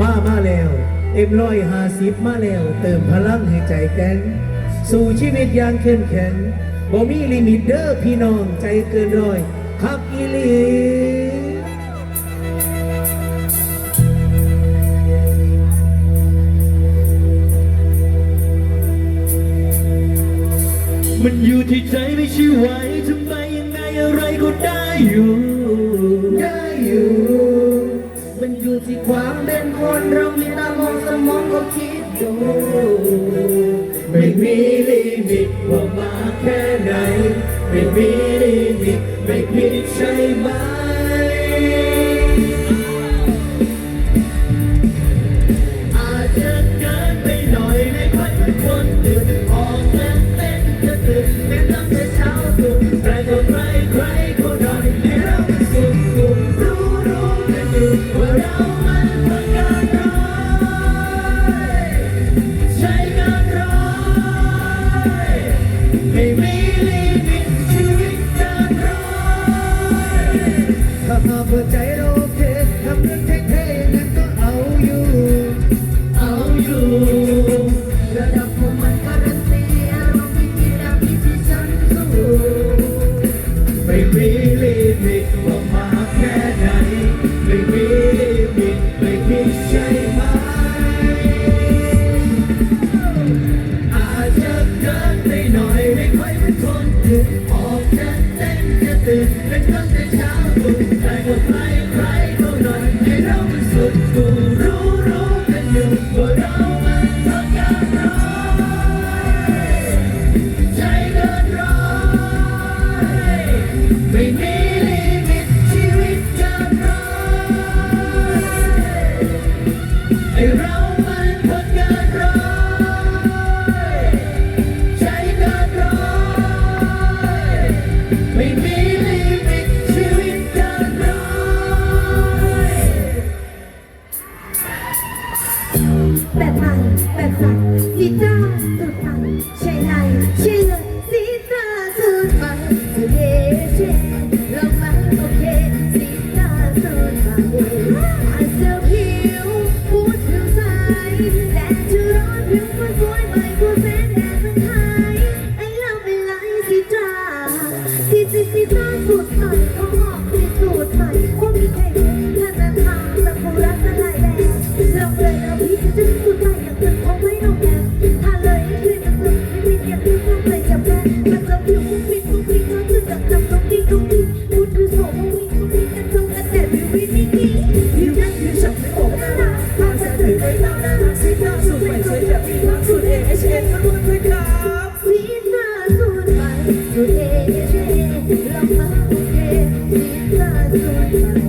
มามาแล้ว เอ็มร้อยหาสิบมาแล้ว เติมพลังให้ใจแกงสู่ชีวิตอย่างเข้มแข็งบ่มีลิมิตเด้อพี่น้องใจเกินร้อยคักอีลีมันอยู่ที่ใจไม่ใช่ไหวทำไมยังไงอะไรก็ได้อยู่ ที่ความเป็นคนเรามีตามองสมองก็คิดดู ไม่มีลิมิตว่ามาแค่ไหน ไม่มีลิมิตไม่ผิดใช่ไหม ม่มีลิมิตชีวิตเกินร้อยถ้าหากหัวใจ รู้รู้รู้ แบบใหม่แบบใสสีจ้าสุดใหม่ใช่ไหนใช่เลยสีจ้าสุดใหม่สุดเท่เท่ลองมาโอเคสีจ้าสุดใหม่อาจจะผิวพูดผิวใสแดดจะร้อนผิวก็สวยใหม่กว่าแสงแดดมันหายไอ้เราเป็นไรสีจ้าสีสีสีจ้าสุดใหม่เขาหอบสีสูตรใหม่คงมีใคราพจะถือไว้ตามหน้าสีหน้าสุดใหม่สวยแบบมีความสุดเอชเอ็นมาล้วนเลยครับสีหน้าสุดใหม่สุดเอเอ็นลองมาโอเคสีหน้าสุดใหม่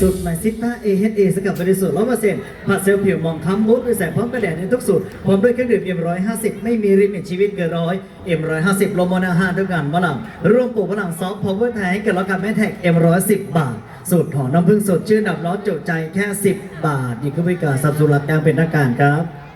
สูตรใหม่ซิต้า AHA สกัดบริสุทธิ์ร้อยเปอร์เซ็นต์ผัดเซลล์ผิวมองคล้ำมุดด้วยแสงพร้อมกระแดดในทุกสูตรพร้อมด้วยเครื่องดื่ม M150 ไม่มีริมิตชีวิตเกินร้อย M150 โลโมนาฮาด้วยกันมะลังร่วมปลูกมะลังซอฟต์พาวเวอร์ไทยให้กับรักกาแม่แท็ก M110 บาท สูตรหอมน้ำผึ้งสดชื่นดับร้อนจุใจแค่10บาทนี่คือบริการสับสุรักยางเป็นทางการครับ